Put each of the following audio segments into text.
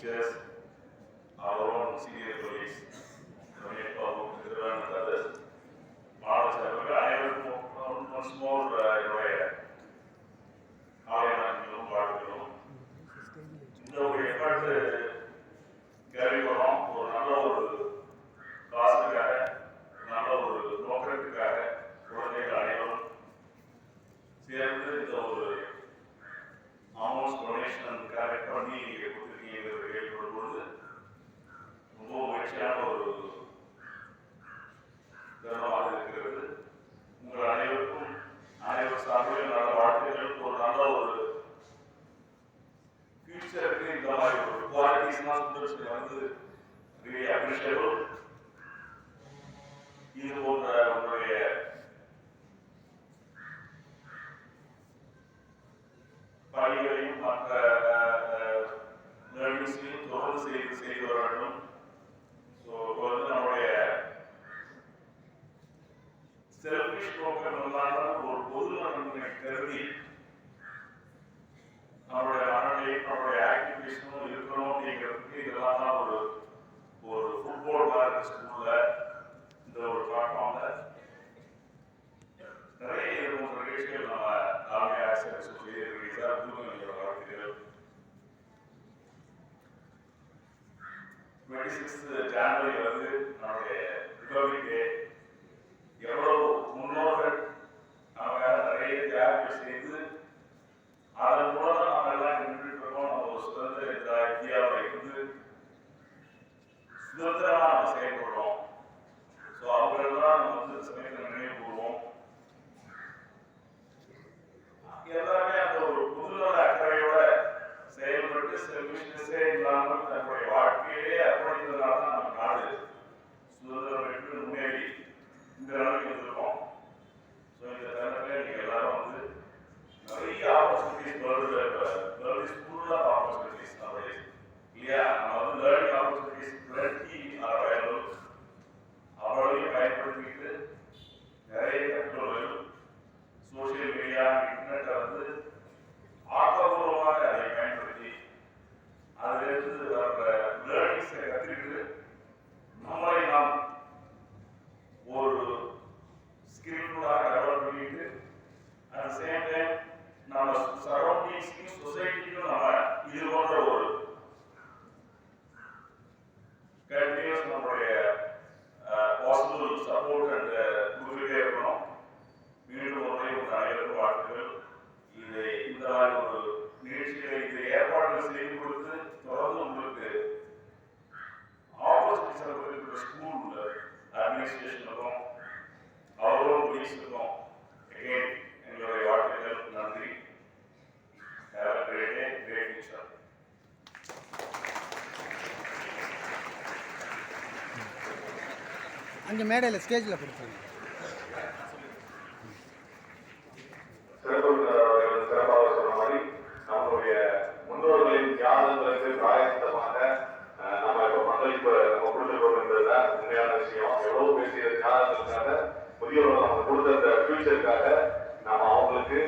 teachers, our own senior colleagues, இது போன்ற மற்ற நிகழ்ச்சியும் தொடர்ந்து செய்து செய்து வர ஒரு பொது நம்ம கருதி நம்மளுடைய மனநிலையும் நம்மளுடைய ஆக்டிவேஷனும் இருக்கணும் அப்படிங்கிறதுக்கு இதெல்லாம் டுவெண்ட்டி சிக்ஸ்த் ஜான்வரி வருது இங்கே மேடையில் ஸ்டேஜில் கொடுத்தாங்க. சிறப்பாக சொன்ன மாதிரி நம்மளுடைய முன்னோர்களின் தியாகங்களுக்கு பிராயத்தமாக நம்ம இப்போ பங்களிப்பு நம்ம கொடுத்துருக்கோம்ன்றத உண்மையான விஷயம். எவ்வளோ பேசிய தியாகங்களுக்காக முதியோர்கள் நம்ம கொடுத்த ஃபியூச்சருக்காக நாம் அவங்களுக்கு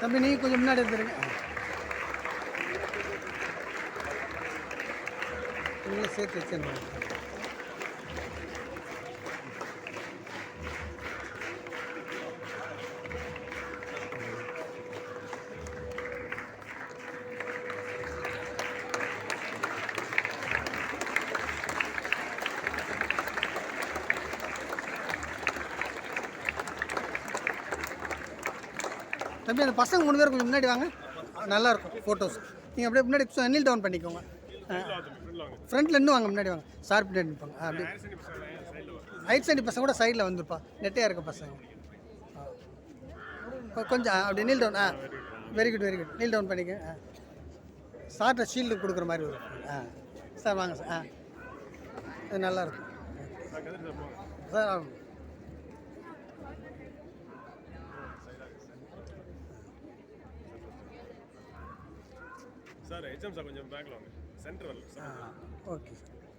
தம்பி நீங்கள் கொஞ்சம் முன்னாடி எடுத்துருங்க உங்களை சேர்த்து வச்சிருந்தேன் தம்பி அந்த பசங்க மூணு பேர் கொஞ்சம் முன்னாடி வாங்க. நல்லாயிருக்கும் ஃபோட்டோஸ் நீங்கள் அப்படியே முன்னாடி நீல் டவுன் பண்ணிக்கோங்க. ஃப்ரண்ட்டில் இன்னும் வாங்க முன்னாடி வாங்க. சார் பின்னாடி நிற்பாங்க அப்படியே. ஹைட் சைடு பசங்க கூட சைடில் வந்துருப்பா. நெட்டையாக இருக்க பசங்க. ஆ. கொஞ்சம் அப்படியே அப்படி நீல் டவுன் ஆ very good very good kneel down பண்ணிக்க ஆ. சார்ட்ட ஷீல்டு கொடுக்குற மாதிரி வரும். ஆ சார் வாங்க சார். ஆ இது நல்லாயிருக்கும். சார் ஆ. சார் எக்ஸாம் சார் கொஞ்சம் பேக்கில் வாங்க சென்டர் ஓகே சார்